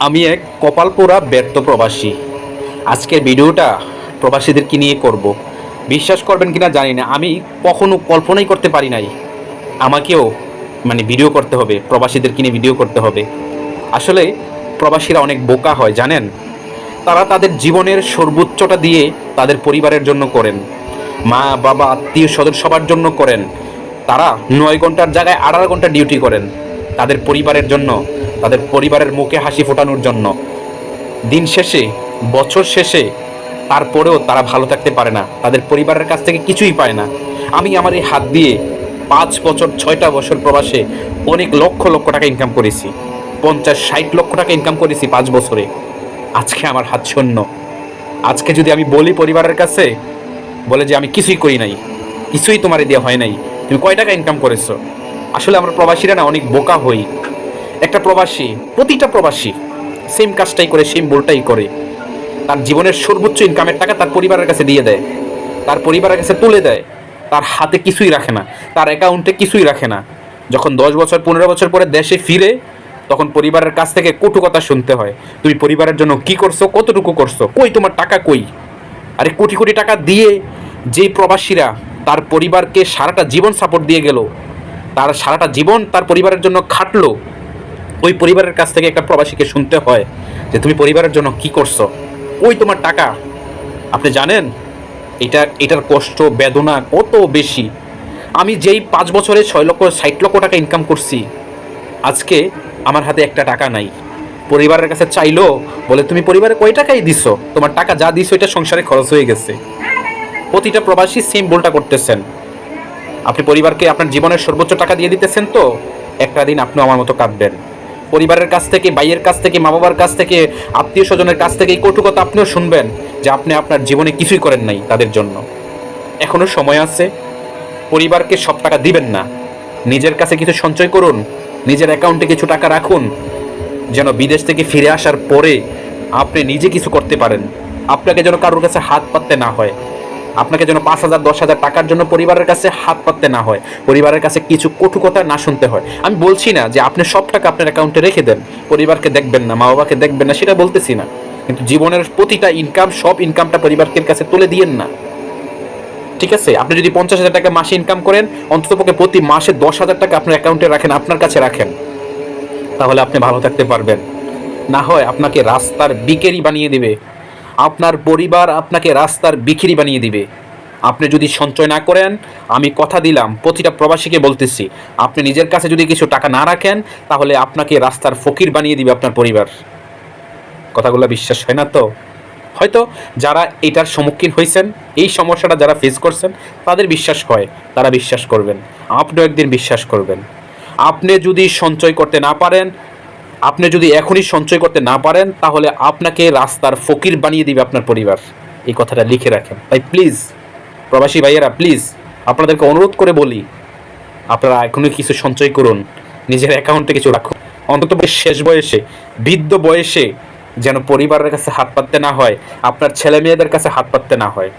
আমি এক কপালপোড়া ব্যর্থ প্রবাসী। আজকের ভিডিওটা প্রবাসীদেরকে নিয়ে করব? বিশ্বাস করবেন কিনা জানি না। আমি কখনো কল্পনাই করতে পারি নাই। আমাকেও মানে ভিডিও করতে হবে প্রবাসীদেরকে নিয়ে ভিডিও করতে হবে। আসলে প্রবাসীরা অনেক বোকা হয়, জানেন? তারা তাদের জীবনের সর্বোচ্চটা দিয়ে তাদের পরিবারের জন্য করেন। মা, বাবা, আত্মীয় স্বজন সবার জন্য করেন। তারা নয় ঘণ্টার জায়গায় আড়াই ঘণ্টা ডিউটি করেন। তাদের পরিবারের জন্য তাদের পরিবারের মুখে হাসি ফোটানোর জন্য। দিন শেষে, বছর শেষে তারপরেও তারা ভালো থাকতে পারে না। তাদের পরিবারের কাছ থেকে কিছুই পায় না। আমি আমার এই হাত দিয়ে পাঁচ বছর, ছয়টা বছর প্রবাসে অনেক লক্ষ লক্ষ টাকা ইনকাম করেছি। পঞ্চাশ, ষাট লক্ষ টাকা ইনকাম করেছি পাঁচ বছরে। আজকে আমার হাত শূন্য। আজকে যদি আমি বলি পরিবারের কাছে, বলে যে আমি কিছুই করি নাই, কিছুই তোমার দেওয়া হয় নাই। তুমি কয় টাকা ইনকাম করেছ? আসলে আমরা প্রবাসীরা না অনেক বোকা হই। একটা প্রবাসী, প্রতিটা প্রবাসী সেম কাজটাই করে সেম ভুলটাই করে। তার জীবনের সর্বোচ্চ ইনকামের টাকা তার পরিবারের কাছে দিয়ে দেয়। তার পরিবারের কাছে তুলে দেয়। তার হাতে কিছুই রাখে না। তার অ্যাকাউন্টে কিছুই রাখে না। যখন দশ বছর, পনেরো বছর পরে দেশে ফিরে, তখন পরিবারের কাছ থেকে কটু কথা শুনতে হয়। তুমি পরিবারের জন্য কি করছ? কতটুকু করছ? কই তোমার টাকা কই? আরে কোটি কোটি টাকা দিয়ে যে প্রবাসীরা তার পরিবারকে সারাটা জীবন সাপোর্ট দিয়ে গেল, তার সারাটা জীবন তার পরিবারের জন্য খাটলো ওই পরিবারের কাছ থেকে একটা প্রবাসীকে শুনতে হয় যে তুমি পরিবারের জন্য কি করছ? ওই তোমার টাকা। আপনি জানেন, এটা, এটার কষ্ট, বেদনা কত বেশি। আমি যেই পাঁচ বছরে ছয় লক্ষ, ষাট লক্ষ টাকা ইনকাম করছি, আজকে আমার হাতে একটা টাকা নাই। পরিবারের কাছে চাইলো, বলে, তুমি পরিবারে কয় টাকাই দিছো? তোমার টাকা যা দিছো, এটা সংসারে খরচ হয়ে গেছে। প্রতিটা প্রবাসী সেম ভুলটা করতেছেন। আপনি পরিবারকে আপনার জীবনের সর্বোচ্চ টাকা দিয়ে দিতেছেন তো, একটা দিন আপনি আমার মতো কাঁদবেন। পরিবারের কাছ থেকে, ভাইয়ের কাছ থেকে মা বাবার কাছ থেকে আত্মীয় স্বজনের কাছ থেকে এই কটু কথা আপনিও শুনবেন যে আপনি আপনার জীবনে কিছুই করেন নাই তাদের জন্য। এখনও সময় আছে, পরিবারকে সব টাকা দিবেন না। নিজের কাছে কিছু সঞ্চয় করুন, নিজের অ্যাকাউন্টে কিছু টাকা রাখুন, যেন বিদেশ থেকে ফিরে আসার পরে আপনি নিজে কিছু করতে পারেন। আপনাকে যেন কারোর কাছে হাত পাততে না হয়। আপনাকে যেন পাঁচ হাজার, দশ হাজার টাকার জন্য পরিবারের কাছে হাত পাততে না হয়, পরিবারের কাছে কিছু কটু কথা না শুনতে হয়। আমি বলছি না যে আপনি সব টাকা আপনার অ্যাকাউন্টে রেখে দেন, পরিবারকে দেখবেন না মা বাবাকে দেখবেন না, সেটা বলতেছি না। কিন্তু জীবনের প্রতিটা ইনকাম সব ইনকামটা পরিবারকে কাছে তুলে দিয়েন না। ঠিক আছে? আপনি যদি পঞ্চাশ হাজার টাকা মাসে ইনকাম করেন, অন্ততপক্ষে প্রতি মাসে দশ হাজার টাকা আপনার অ্যাকাউন্টে রাখেন, আপনার কাছে রাখেন। তাহলে আপনি ভালো থাকতে পারবেন। না হয় আপনাকে রাস্তার বিকেরি বানিয়ে দিবে আপনার পরিবার আপনাকে রাস্তার বিক্রি বানিয়ে দিবে। আপনি যদি সঞ্চয় না করেন, আমি কথা দিলাম, প্রতিটা প্রবাসীকে বলতেছি, আপনি নিজের কাছে যদি কিছু টাকা না রাখেন, তাহলে আপনাকে রাস্তার ফকির বানিয়ে দিবে আপনার পরিবার। কথাগুলো বিশ্বাস হয় না তো? হয়তো যারা এটার সম্মুখীন হয়েছেন, এই সমস্যাটা যারা ফেস করছেন, তাদের বিশ্বাস হয়, তারা বিশ্বাস করবেন। আপনিও একদিন বিশ্বাস করবেন। আপনি যদি সঞ্চয় করতে না পারেন আপনি যদি এখনই সঞ্চয় করতে না পারেন, তাহলে আপনাকে রাস্তার ফকির বানিয়ে দিবে আপনার পরিবার। এই কথাটা লিখে রাখেন। তাই প্লিজ প্রবাসী ভাইয়েরা প্লিজ আপনাদেরকে অনুরোধ করে বলি, আপনারা এখনই কিছু সঞ্চয় করুন, নিজের অ্যাকাউন্টে কিছু রাখুন। অন্তত শেষ বয়সে, বৃদ্ধ বয়সে যেন পরিবারের কাছে হাত পাততে না হয়, আপনার ছেলে মেয়েদের কাছে হাত পাততে না হয়।